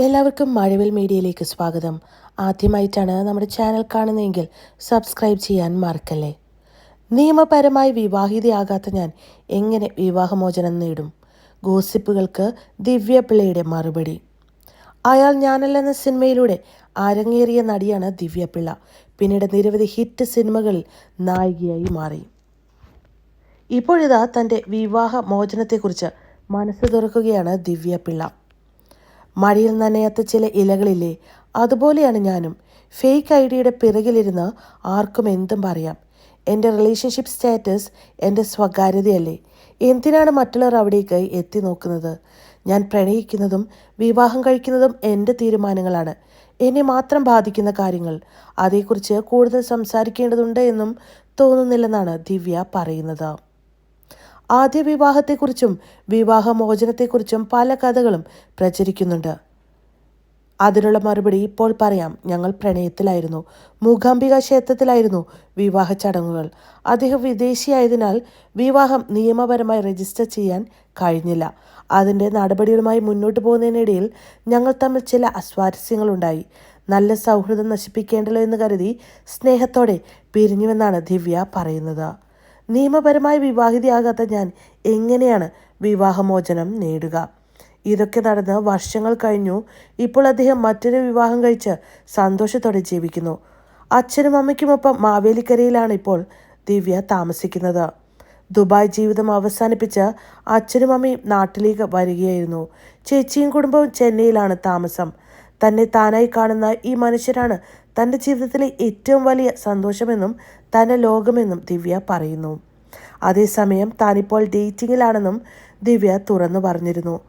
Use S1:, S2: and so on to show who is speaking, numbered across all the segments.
S1: എല്ലാവർക്കും മഴവിൽ മീഡിയയിലേക്ക് സ്വാഗതം. ആദ്യമായിട്ടാണ് നമ്മുടെ ചാനൽ കാണുന്നതെങ്കിൽ സബ്സ്ക്രൈബ് ചെയ്യാൻ മറക്കല്ലേ? നിയമപരമായി വിവാഹിതയാകാത്ത ഞാൻ എങ്ങനെ വിവാഹമോചനം നേടും? ഗോസിപ്പുകൾക്ക് ദിവ്യ പിള്ളയുടെ മറുപടി. അയാൾ ഞാനല്ലെന്ന സിനിമയിലൂടെ അരങ്ങേറിയ നടിയാണ് ദിവ്യപിള്ള. പിന്നീട് നിരവധി ഹിറ്റ് സിനിമകളിൽ നായികയായി മാറി. ഇപ്പോഴിതാ തന്റെ വിവാഹ മോചനത്തെക്കുറിച്ച് മനസ്സ് തുറക്കുകയാണ് ദിവ്യപിള്ള. മഴയിൽ നനയാത്ത ചില ഇലകളില്ലേ? അതുപോലെയാണ് ഞാനും. ഫേക്ക് ഐ ഡിയുടെ പിറകിലിരുന്ന് ആർക്കും എന്തും പറയാം. എന്റെ റിലേഷൻഷിപ്പ് സ്റ്റാറ്റസ് എന്റെ സ്വകാര്യതയല്ലേ? എന്തിനാണ് മറ്റുള്ളവർ അവിടേക്ക് എത്തി നോക്കുന്നത്? ഞാൻ പ്രണയിക്കുന്നതും വിവാഹം കഴിക്കുന്നതും എന്റെ തീരുമാനങ്ങളാണ്. എന്നെ മാത്രം ബാധിക്കുന്ന കാര്യങ്ങൾ. അതേക്കുറിച്ച് കൂടുതൽ സംസാരിക്കേണ്ടതുണ്ട് എന്നും തോന്നുന്നില്ലെന്നാണ് ദിവ്യ പറയുന്നത്. ആദ്യ വിവാഹത്തെക്കുറിച്ചും വിവാഹമോചനത്തെക്കുറിച്ചും പല കഥകളും പ്രചരിക്കുന്നുണ്ട്. അതിനുള്ള മറുപടി ഇപ്പോൾ പറയാം. ഞങ്ങൾ പ്രണയത്തിലായിരുന്നു. മൂകാംബിക ക്ഷേത്രത്തിലായിരുന്നു വിവാഹ ചടങ്ങുകൾ. അദ്ദേഹം വിദേശിയായതിനാൽ വിവാഹം നിയമപരമായി രജിസ്റ്റർ ചെയ്യാൻ കഴിഞ്ഞില്ല. അതിന്റെ നടപടികളുമായി മുന്നോട്ട് പോകുന്നതിനിടയിൽ ഞങ്ങൾ തമ്മിൽ ചില അസ്വാരസ്യങ്ങളുണ്ടായി. നല്ല സൗഹൃദം നശിപ്പിക്കേണ്ടല്ലോ എന്ന് കരുതി സ്നേഹത്തോടെ പിരിഞ്ഞുവെന്നാണ് ദിവ്യ പറയുന്നത്. നിയമപരമായി വിവാഹിതയാകാത്ത ഞാൻ എങ്ങനെയാണ് വിവാഹമോചനം നേടുക? ഇതൊക്കെ നടന്ന് വർഷങ്ങൾ കഴിഞ്ഞു. ഇപ്പോൾ അദ്ദേഹം മറ്റൊരു വിവാഹം കഴിച്ച് സന്തോഷത്തോടെ ജീവിക്കുന്നു. അച്ഛനും അമ്മയ്ക്കുമൊപ്പം മാവേലിക്കരയിലാണ് ഇപ്പോൾ ദിവ്യ താമസിക്കുന്നത്. ദുബായ് ജീവിതം അവസാനിപ്പിച്ച് അച്ഛനും അമ്മയും നാട്ടിലേക്ക് വരികയായിരുന്നു. ചേച്ചിയും കുടുംബവും ചെന്നൈയിലാണ് താമസം. തന്നെ താനായി കാണുന്ന ഈ മനുഷ്യരാണ് തന്റെ ജീവിതത്തിലെ ഏറ്റവും വലിയ സന്തോഷമെന്നും തന്റെ ലോകമെന്നും ദിവ്യ പറയുന്നു. അതേസമയം താനിപ്പോൾ ഡേറ്റിങ്ങിലാണെന്നും ദിവ്യ തുറന്നു പറഞ്ഞിരുന്നു.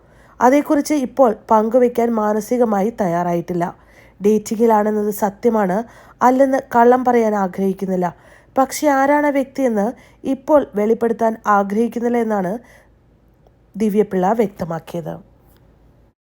S1: അതേക്കുറിച്ച് ഇപ്പോൾ പങ്കുവെക്കാൻ മാനസികമായി തയ്യാറായിട്ടില്ല. ഡേറ്റിങ്ങിലാണെന്നത് സത്യമാണ്. അല്ലെന്ന് കള്ളം പറയാൻ ആഗ്രഹിക്കുന്നില്ല. പക്ഷെ ആരാണ് വ്യക്തിയെന്ന് ഇപ്പോൾ വെളിപ്പെടുത്താൻ ആഗ്രഹിക്കുന്നില്ല എന്നാണ് ദിവ്യപിള്ള വ്യക്തമാക്കിയത്.